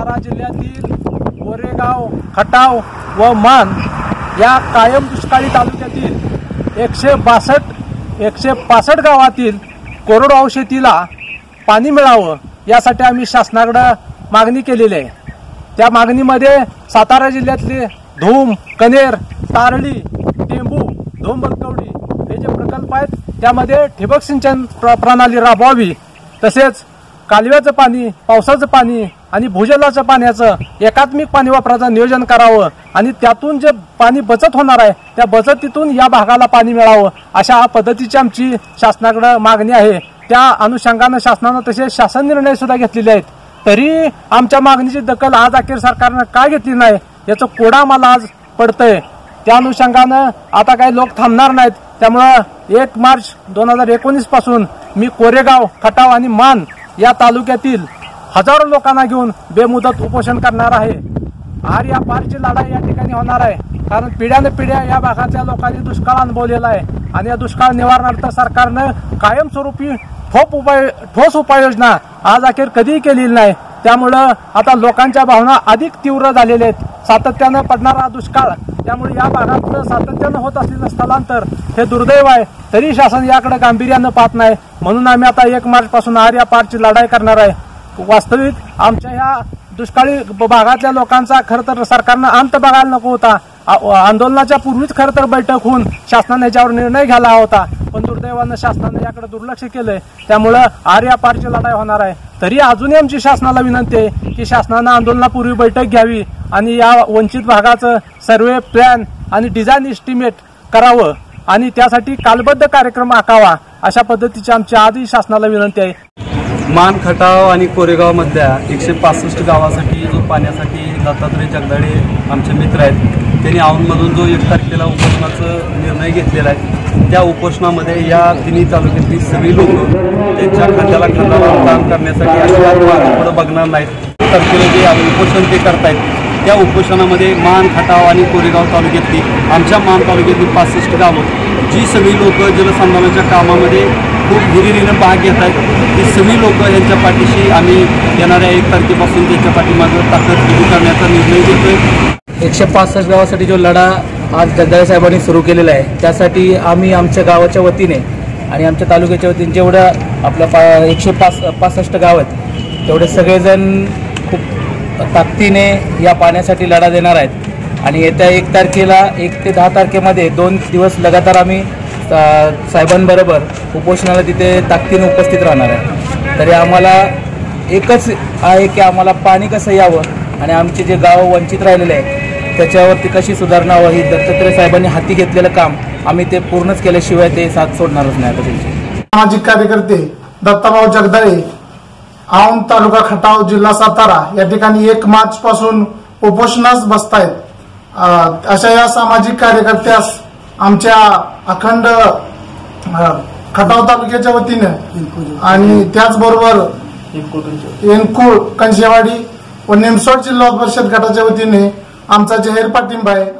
सातारा जिल्ह्यातील गोरेगाव खटाव व मान या कायम दुष्काळी तालुक्यातील एकशे बासष्ट एकशे पासष्ट गावातील कोरडवाहू शेतीला पाणी मिळावं यासाठी आम्ही शासनाकडं मागणी केलेली आहे. त्या मागणीमध्ये सातारा जिल्ह्यातले धूम कनेर तारळी टेंबू धूम बलकवडी हे जे प्रकल्प आहेत त्यामध्ये ठिबक सिंचन प्र प्रणाली राबवावी. तसेच कालव्याचं पाणी पावसाचं पाणी आणि भूजलाचं पाण्याचं एकात्मिक पाणी वापराचं नियोजन करावं आणि त्यातून जे पाणी बचत होणार आहे त्या बचतीतून या भागाला पाणी मिळावं अशा पद्धतीची आमची शासनाकडे मागणी आहे. त्या अनुषंगानं शासनानं तसे शासन निर्णय सुद्धा घेतलेले आहेत. तरी आमच्या मागणीची दखल आज अखेर सरकारनं का घेतली नाही याचं कोडा मला आज पडतंय. त्या अनुषंगानं आता काही लोक थांबणार नाहीत. त्यामुळं एक मार्च दोन हजार एकोणीसपासून मी कोरेगाव खटाव आणि मान या तालुक्यातील हजारो लोकांना घेऊन बेमुदत उपोषण करणार आहे. आर या पारची लढाई या ठिकाणी होणार आहे. कारण पिढ्याने पिढ्या या भागातल्या लोकांनी दुष्काळ अनुभवलेला आहे. आणि या दुष्काळ निवारणार्थ सरकारनं कायमस्वरूपी ठोप उपाय ठोस उपाययोजना आज अखेर कधीही केलेली नाही. त्यामुळं आता लोकांच्या भावना अधिक तीव्र झालेल्या आहेत. सातत्यानं पडणारा दुष्काळ त्यामुळे या भागातलं सातत्यानं होत असलेलं स्थलांतर हे दुर्दैव आहे. तरी शासन याकडे गांभीर्यानं पाहत नाही. म्हणून आम्ही आता एक मार्च पासून पारची लढाई करणार आहे. वास्तविक आमच्या ह्या दुष्काळी भागातल्या लोकांचा खरं तर सरकारनं अंत बघायला नको होता. आंदोलनाच्या पूर्वीच खरं तर बैठक होऊन शासनाने याच्यावर निर्णय घ्यायला हवा होता. पण दुर्दैवानं शासनानं याकडे दुर्लक्ष केलंय. त्यामुळं आर्यापारची लढाई होणार आहे. तरी अजूनही आमची शासनाला विनंती आहे की शासनानं आंदोलनापूर्वी बैठक घ्यावी आणि या वंचित भागाचं सर्वे प्लॅन आणि डिझाईन इस्टिमेट करावं आणि त्यासाठी कालबद्ध कार्यक्रम आखावा अशा पद्धतीची आमची आजही शासनाला विनंती आहे. मान खटाव आणि कोरेगावमधल्या एकशे पासष्ट गावासाठी जो पाण्यासाठी दत्तात्रय जगदाळे आमचे मित्र आहेत त्यांनी औंधमधून जो एक तारखेला उपोषणाचा निर्णय घेतलेला आहे त्या उपोषणामध्ये या तिन्ही तालुक्यातली सगळी लोक त्यांच्या खांद्याला खांदा काम करण्यासाठी अजिबात पुढे बघणार नाहीत. तारखेला जे उपोषण ते करतायत त्या उपोषणामध्ये मान खटाव आणि कोरेगाव तालुक्यातली आमच्या मान तालुक्यातली पासष्ट गावं जी सगळी लोक जलसंधारणाच्या कामामध्ये खूप हिरिरीनं भाग घेत आहेत. ती सगळी लोक यांच्या पाठीशी आम्ही येणाऱ्या एक तारखेपासून त्यांच्या पाठीमागं ताकद सुरू करण्याचा निर्णय घेतोय. एकशे पासष्ट गावासाठी जो लढा आज जगदाळे साहेबांनी सुरू केलेला आहे त्यासाठी आम्ही आमच्या गावाच्या वतीने आणि आमच्या तालुक्याच्या वतीने जेवढं आपल्या पा एकशे पास पासष्ट गाव आहेत तेवढे सगळेजण खूप ताकदीने या पाण्यासाठी लढा देणार आहेत. आणि येत्या एक तारखेला एक ते दहा तारखेमध्ये दोन दिवस लगातार आम्ही साहेबांबरोबर उपोषणाला तिथे ताकदीनं उपस्थित राहणार आहे. तरी आम्हाला एकच आहे की आम्हाला पाणी कसं यावं आणि आमचे जे गाव वंचित राहिलेले आहे त्याच्यावरती कशी सुधारणा व्हावी दत्तात्रय साहेबांनी हाती घेतलेलं काम आम्ही ते पूर्णच केल्याशिवाय ते साथ सोडणारच नाही आता त्यांची. सामाजिक कार्यकर्ते दत्ताभाऊ जगदाळे औंध तालुका खटाव जिल्हा सातारा या ठिकाणी एक मार्च पासून उपोषणास बसतायत. अशा या सामाजिक कार्यकर्त्यास आमच्या अखंड खटाव तालुक्याच्या वतीनं आणि त्याचबरोबर एनकुळ कंशेवाडी व निमसोड जिल्हा परिषद गटाच्या वतीने आमचा जाहीर पाठिंबा आहे.